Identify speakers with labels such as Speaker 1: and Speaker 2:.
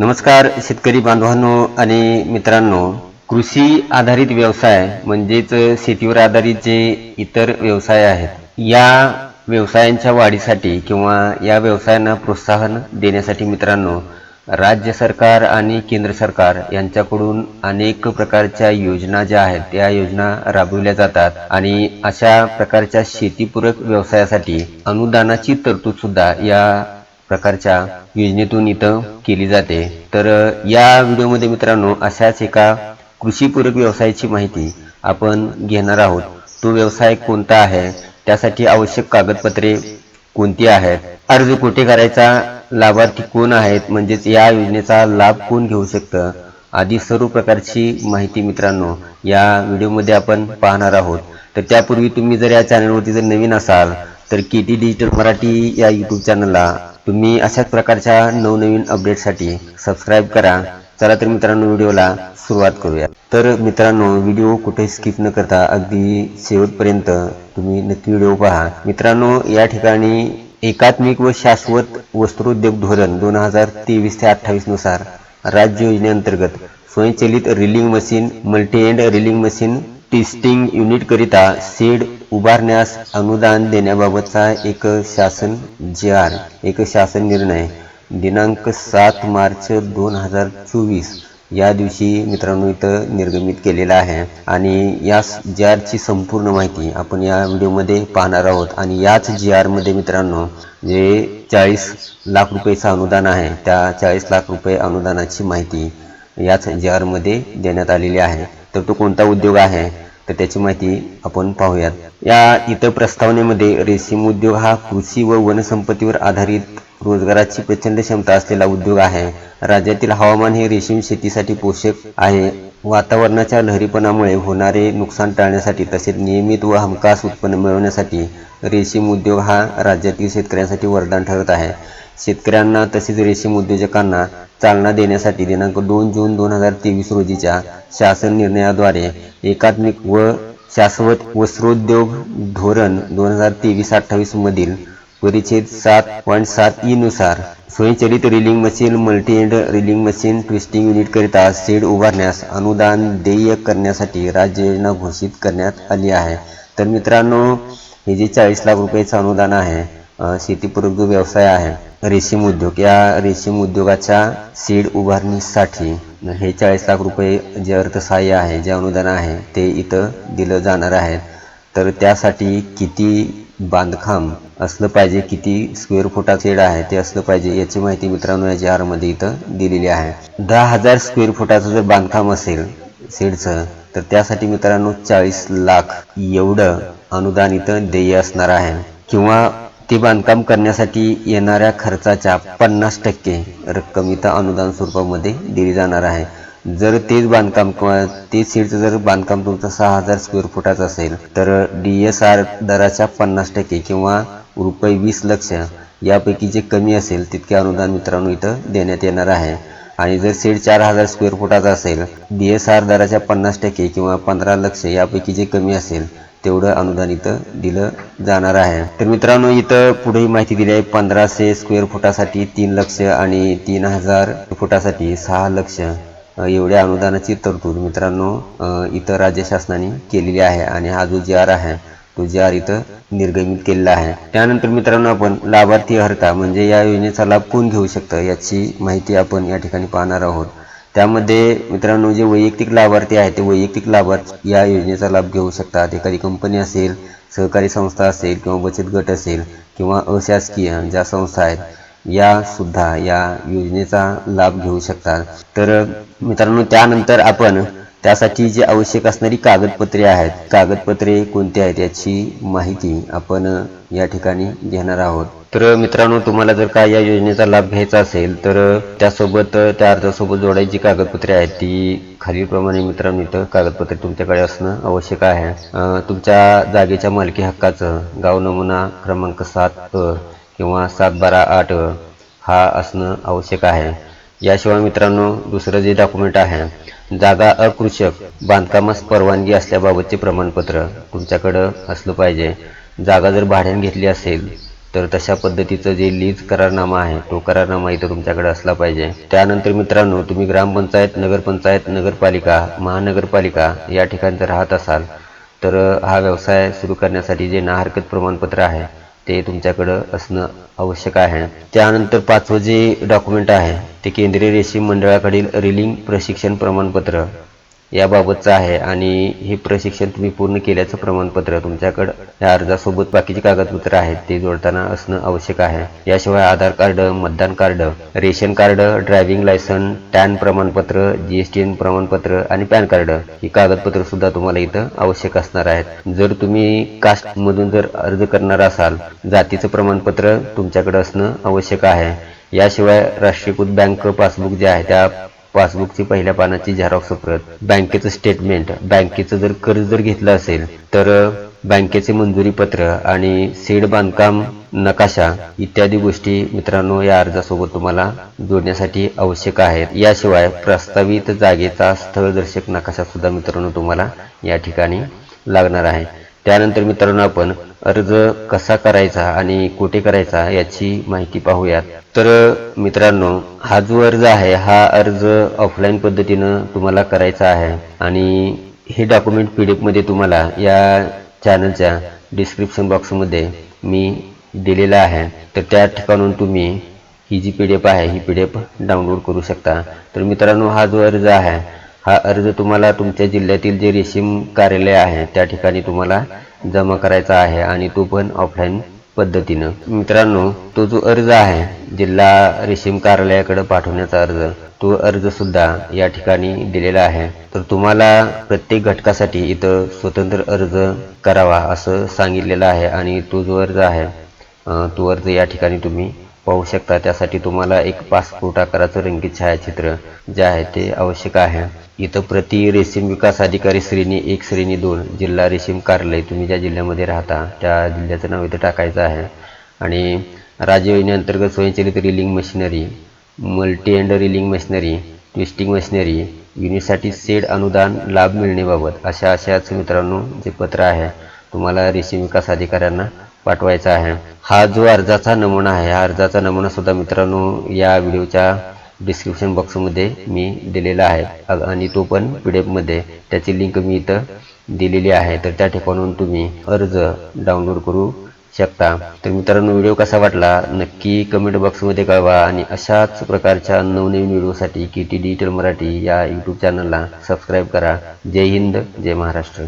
Speaker 1: नमस्कार शेतकरी बांधवांनो आणि मित्रांनो. कृषी आधारित व्यवसाय म्हणजेच शेतीवर आधारित जे इतर व्यवसाय आहेत या व्यवसायांच्या वाढीसाठी किंवा या व्यवसायांना प्रोत्साहन देण्यासाठी मित्रांनो राज्य सरकार आणि केंद्र सरकार यांच्याकडून अनेक प्रकारच्या योजना ज्या आहेत त्या योजना राबविल्या जातात आणि अशा प्रकारच्या शेतीपूरक व्यवसायासाठी अनुदानाची तरतूद सुद्धा या प्रकारच्या योजनेतून इथं केली जाते. तर या व्हिडिओमध्ये मित्रांनो अशाच एका कृषीपूरक व्यवसायाची माहिती आपण घेणार आहोत. तो व्यवसाय कोणता आहे? त्यासाठी आवश्यक कागदपत्रे कोणती आहेत? अर्ज कुठे करायचा? लाभार्थी कोण आहेत? म्हणजेच या योजनेचा लाभ कोण घेऊ शकतं? आदी सर्व प्रकारची माहिती मित्रांनो या व्हिडिओमध्ये आपण पाहणार आहोत. तर त्यापूर्वी तुम्ही जर या चॅनलवरती जर नवीन असाल तर के टी डिजिटल मराठी या यूट्यूब चॅनलला तुम्ही अशाच प्रकारच्या नवनवीन अपडेटसाठी सबस्क्राईब करा. चला तर मित्रांनो व्हिडिओला सुरुवात करूया. तर मित्रांनो व्हिडिओ कुठे स्किप न करता अगदी शेवटपर्यंत तुम्ही नक्की व्हिडिओ पहा. मित्रांनो या ठिकाणी एकात्मिक व शाश्वत वस्त्रोद्योग धोरण दोन हजार तेवीस ते अठ्ठावीसनुसार राज्य योजनेअंतर्गत स्वयंचलित reeling machine multi end reeling machine testing युनिटकरिता shed उभारण्यास अनुदान देण्याबाबतचा एक शासन जी आर एक शासन निर्णय. दिनांक सात मार्च दोन हजार चोवीस या दिवशी मित्रांनो इथं निर्गमित केलेला आहे. आणि या जी आरची संपूर्ण माहिती आपण या व्हिडिओमध्ये पाहणार आहोत. आणि याच जी आरमध्ये मित्रांनो जे चाळीस लाख रुपयेचं अनुदान आहे त्या चाळीस लाख रुपये अनुदानाची माहिती याच जी आरमध्ये देण्यात आलेली आहे. तर तो कोणता उद्योग आहे तर त्याची माहिती आपण पाहूयात. या इतर प्रस्तावनेमध्ये रेशीम उद्योग हा कृषी व वनसंपत्तीवर आधारित रोजगाराची प्रचंड क्षमता असलेला उद्योग आहे. राज्यातील हवामान हे रेशीम शेतीसाठी पोषक आहे. वातावरणाच्या लहरीपणामुळे होणारे नुकसान टाळण्यासाठी तसेच नियमित व हमखास उत्पन्न मिळवण्यासाठी रेशीम उद्योग हा राज्यातील शेतकऱ्यांसाठी वरदान ठरत आहे. शेतकऱ्यांना तसेच रेशीम उद्योजकांना चालना देण्यासाठी दिनांक दोन जून दोन हजार तेवीस रोजीच्या शासन निर्णयाद्वारे एकात्मिक व शाश्वत वस्त्रोद्योग धोरण दोन हजार तेवीस अठ्ठावीस मधील परिच्छेद सात पॉईंट सात ई नुसार स्वयंचलित reeling machine multi end reeling machine twisting युनिटकरिता shed उभारण्यास अनुदान देय करण्यासाठी राज्य योजना घोषित करण्यात आली आहे. तर मित्रांनो हे जे चाळीस लाख रुपयाचं अनुदान आहे शेतीपूरक जो व्यवसाय आहे रेशीम उद्योग. या रेशीम उद्योगाच्या सीड उभारणीसाठी हे चाळीस लाख रुपये जे अर्थसहाय्य आहे जे अनुदान आहे ते इथं दिलं जाणार आहे. तर त्यासाठी किती बांधकाम असलं पाहिजे किती स्क्वेअर फुटा शेड आहे ते असलं पाहिजे याची माहिती मित्रांनो या जी आरमध्ये इथं दिलेली आहे. दहा हजार स्क्वेअर फुटाचं जर बांधकाम असेल शेडचं तर त्यासाठी मित्रांनो चाळीस लाख एवढं अनुदान इथं देय असणार आहे. किंवा ते बांधकाम करण्यासाठी येणाऱ्या खर्चाच्या पन्नास टक्के रक्कम इथं अनुदान स्वरूपामध्ये दिली जाणार आहे. जर तेच बांधकाम किंवा तेच सीटचं जर बांधकाम तुमचं सहा हजार स्क्वेअर फुटाचं असेल तर डी एस आर दराच्या पन्नास टक्के किंवा रुपये वीस लक्ष यापैकी जे कमी असेल तितके अनुदान मित्रांनो इथं देण्यात येणार आहे. आणि जर सेड चार हजार स्क्वेअर फुटाचा असेल डी एस आर दराच्या पन्नास टक्के किंवा पंधरा लक्ष यापैकी जे कमी असेल तेवढं अनुदान इथं दिलं जाणार आहे. तर मित्रांनो इथं पुढे माहिती दिली आहे पंधराशे स्क्वेअर फुटासाठी तीन लक्ष आणि तीन हजार फुटासाठी सहा लक्ष एवढ्या अनुदानाची तरतूद मित्रांनो इथं राज्य शासनाने केलेली आहे आणि हा जो जी आर आहे तो जी आर इथं निर्गमित केलेला आहे. त्यानंतर मित्रांनो आपण लाभार्थी अर्हता म्हणजे या योजनेचा लाभ कोण घेऊ शकतं याची माहिती आपण या ठिकाणी पाहणार आहोत. त्यामध्ये मित्रांनो जे वैयक्तिक लाभार्थी आहेत ते वैयक्तिक लाभार्थी या योजनेचा लाभ घेऊ शकतात. एखादी कंपनी असेल सहकारी संस्था असेल किंवा बचत गट असेल किंवा अशासकीय ज्या संस्था आहेत या सुद्धा या योजनेचा लाभ घेऊ शकतात. तर मित्रांनो त्यानंतर आपण त्यासाठी जे आवश्यक असणारी कागदपत्रे आहेत कागदपत्रे कोणती आहेत याची माहिती आपण या ठिकाणी घेणार आहोत. तर मित्रांनो तुम्हाला जर का या योजनेचा लाभ घ्यायचा असेल तर त्यासोबत त्या अर्जासोबत जोडायची कागदपत्रे आहेत ती खालीलप्रमाणे मित्रांनो इथं कागदपत्रे तुमच्याकडे असणं आवश्यक आहे. तुमच्या जागेच्या मालकी हक्काचं गाव नमुना क्रमांक सात किंवा सात बारा आठ हा असणं आवश्यक आहे. याशिवाय मित्रांनो दुसरं जे डॉक्युमेंट आहे जागा अकृषक बांधकामास परवानगी असल्याबाबतचे प्रमाणपत्र तुमच्याकडं असलं पाहिजे. जागा जर भाड्याने घेतली असेल तर तशा पद्धतीचं जे लीज करारनामा आहे तो करारनामा इथं तुमच्याकडे असला पाहिजे. त्यानंतर मित्रांनो तुम्ही ग्रामपंचायत नगरपंचायत नगरपालिका महानगरपालिका या ठिकाणी जर राहत असाल तर हा व्यवसाय सुरू करण्यासाठी जे ना हरकत प्रमाणपत्र आहे ते तुमच्याकडं असणं आवश्यक आहे. त्यानंतर पाचवं जे डॉक्युमेंट आहे ते केंद्रीय रेशीम मंडळाकडील रिलिंग प्रशिक्षण प्रमाणपत्र. याबाबतचं आहे. आणि हे प्रशिक्षण तुम्ही पूर्ण केल्याचं प्रमाणपत्र तुमच्याकडं या अर्जासोबत बाकीची कागदपत्र आहेत ते जोडताना असणं आवश्यक आहे. याशिवाय आधार कार्ड मतदान card ration card driving licence TAN प्रमाणपत्र जी एस टी एन प्रमाणपत्र आणि पॅन कार्ड ही कागदपत्र सुद्धा तुम्हाला इथं आवश्यक असणार आहेत. जर तुम्ही कास्टमधून जर अर्ज करणार असाल जातीचं प्रमाणपत्र तुमच्याकडे असणं आवश्यक आहे. याशिवाय राष्ट्रीयकृत बँक पासबुक जे आहे त्या पासबुकची पहिल्या पानाची झेरॉक्स प्रत बँकेचं स्टेटमेंट बँकेचं जर कर्ज जर घेतलं असेल तर बँकेचे मंजुरी पत्र आणि सीड बांधकाम नकाशा इत्यादी गोष्टी मित्रांनो या अर्जासोबत तुम्हाला जोडण्यासाठी आवश्यक आहेत. याशिवाय प्रस्तावित जागेचा स्थळदर्शक नकाशा सुद्धा मित्रांनो तुम्हाला या ठिकाणी लागणार आहे. त्यानंतर मित्रांनो आपण अर्ज कसा करायचा आणि कुठे करायचा याची माहिती पाहूयात. तर मित्रांनो हा जो अर्ज आहे हा अर्ज ऑफलाईन पद्धतीनं तुम्हाला करायचा आहे आणि हे डॉक्युमेंट पी डी एफमध्ये तुम्हाला या चॅनलच्या डिस्क्रिप्शन बॉक्समध्ये मी दिलेला आहे. तर त्या ठिकाणून तुम्ही ही जी पी डी एफ आहे ही पी डी एफ डाउनलोड करू शकता. तर मित्रांनो हा जो अर्ज आहे हा अर्ज तुम्हाला तुमच्या जिल्ह्यातील जे रेशीम कार्यालय आहे त्या ठिकाणी तुम्हाला जमा करायचा आहे आणि तो पण ऑफलाईन पद्धतीनं. मित्रांनो तो जो अर्ज आहे जिल्हा रेशीम कार्यालयाकडे पाठवण्याचा अर्ज तो अर्ज सुद्धा या ठिकाणी दिलेला आहे. तर तुम्हाला प्रत्येक घटकासाठी इथं स्वतंत्र अर्ज करावा असं सांगितलेलं आहे आणि तो जो अर्ज आहे तो अर्ज या ठिकाणी तुम्ही पाहू शकता. त्यासाठी तुम्हाला एक पासपोर्ट आकाराचं रंगीत छायाचित्र जे आहे ते आवश्यक आहे. इथं प्रति रेशीम विकास अधिकारी श्रेणी एक श्रेणी दोन जिल्हा रेशीम कार्यालय तुम्ही ज्या जिल्ह्यामध्ये राहता त्या जिल्ह्याचं नाव इथं टाकायचं आहे. आणि राज्य योजनेअंतर्गत स्वयंचलित reeling machinery multi and reeling machinery twisting machinery युनिटसाठी सेड अनुदान लाभ मिळण्याबाबत अशा अशाच मित्रांनो जे पत्र आहे तुम्हाला रेशीम विकास अधिकाऱ्यांना पाठवायचा आहे. हा जो अर्जाचा नमुना आहे हा अर्जाचा नमुना सुद्धा मित्रांनो या व्हिडिओच्या डिस्क्रिप्शन बॉक्समध्ये मी दिलेला आहे. आणि तो पण पी डी एफमध्ये त्याची लिंक मी इथं दिलेली आहे. तर त्या ठिकाणून तुम्ही अर्ज डाउनलोड करू शकता. तर मित्रांनो व्हिडिओ कसा वाटला? नक्की कमेंट बॉक्समध्ये कळवा. आणि अशाच प्रकारच्या नवनवीन व्हिडिओसाठी के टी डिजिटल मराठी या यूट्यूब चॅनलला सबस्क्राईब करा. जय हिंद जय महाराष्ट्र.